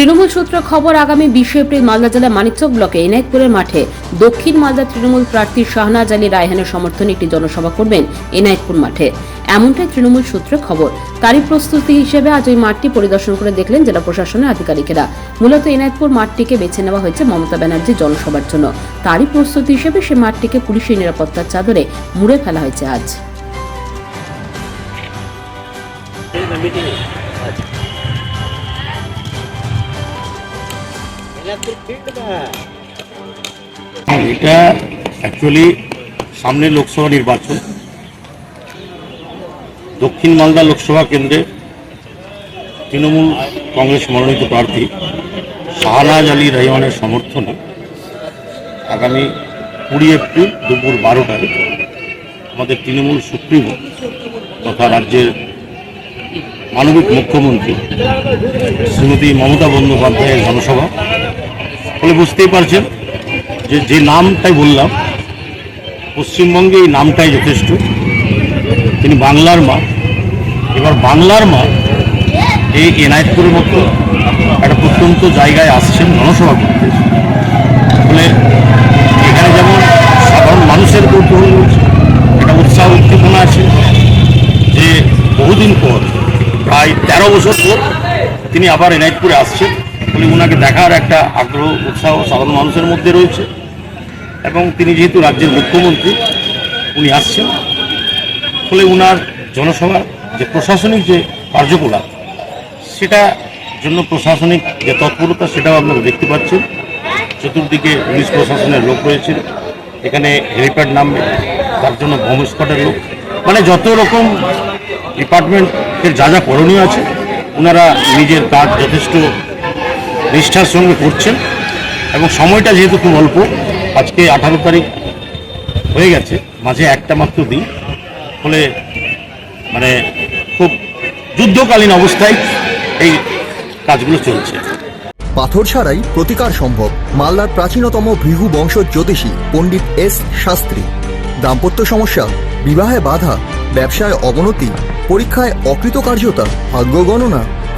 তৃণমূল সূত্রে খবর, আগামী বিশে এপ্রিল মালদা জেলার মানিকচক ব্লকে এনায়েতপুরের মাঠে দক্ষিণ মালদা তৃণমূল প্রার্থী শাহনাজ আলী রায়হানের সমর্থনে একটি জনসভা করবেন এনায়েতপুর মাঠে। এমনটাই তৃণমূল সূত্রে খবর। তারই প্রস্তুতি হিসেবে আজ ওই মাঠটি পরিদর্শন করে দেখলেন জেলা প্রশাসনের আধিকারিকেরা। মূলত এনায়েতপুর মাঠটিকে বেছে নেওয়া হয়েছে মমতা ব্যানার্জির জনসভার জন্য। তারই প্রস্তুতি হিসেবে সে মাঠটিকে পুলিশের নিরাপত্তার চাদরে মুড়ে ফেলা হয়েছে আজ। এটা অ্যাকচুয়ালি সামনে লোকসভা নির্বাচন। দক্ষিণ মালদা লোকসভা কেন্দ্রে তৃণমূল কংগ্রেস মনোনীত প্রার্থী শাহনাজ আলী রহমানের সমর্থনে আগামী কুড়ি এপ্রিল দুপুর বারোটায় আমাদের তৃণমূল সুপ্রিমো তথা রাজ্যের মানবিক মুখ্যমন্ত্রী শ্রীমতী মমতা বন্দ্যোপাধ্যায়ের জনসভা ফলে বুঝতেই পারছেন যে যে নামটাই বললাম, পশ্চিমবঙ্গে এই নামটাই যথেষ্ট। তিনি বাংলার মা। এবার বাংলার মা এই এনায়তপুরের মতো একটা প্রত্যন্ত জায়গায় আসছেন জনসভা করতে। ফলে এখানে যেমন সাধারণ মানুষের কৌতূহল একটা উৎসাহ উদ্দীপনা আছে যে বহুদিন পর, প্রায় তেরো বছর পর তিনি আবার এনায়তপুরে আসছেন। ফলে ওনাকে দেখার একটা আগ্রহ, উৎসাহ সাধারণ মানুষের মধ্যে রয়েছে। এবং তিনি যেহেতু রাজ্যের মুখ্যমন্ত্রী, উনি আসছেন। ফলে উনার জনসভার যে প্রশাসনিক যে কার্যকলাপ, সেটা জন্য প্রশাসনিক যে তৎপরতা, সেটাও আপনারা দেখতে পাচ্ছেন। চতুর্দিকে পুলিশ প্রশাসনের লোক রয়েছে। এখানে হেলিপ্যাড নামবে, তার জন্য বোম লোক। মানে যত রকম ডিপার্টমেন্টের যা যা করণীয় আছে ওনারা নিজের কাজ যথেষ্ট নিষ্ঠার সঙ্গে করছেন এবং সময়টা যেহেতু খুব অল্প, আজকে আঠারো তারিখ হয়ে গেছে, মাঝে একটা মাত্র দিন, ফলে মানে খুব যুদ্ধকালীন অবস্থায় এই কাজগুলো চলছে। পাথর ছাড়াই প্রতিকার সম্ভব, মালদার প্রাচীনতম ভৃহু বংশ জ্যোতিষী পণ্ডিত এস শাস্ত্রী। দাম্পত্য সমস্যা, বিবাহে বাধা, ব্যবসায় অবনতি, পরীক্ষায় অকৃতকার্যতা, ভাগ্য গণনা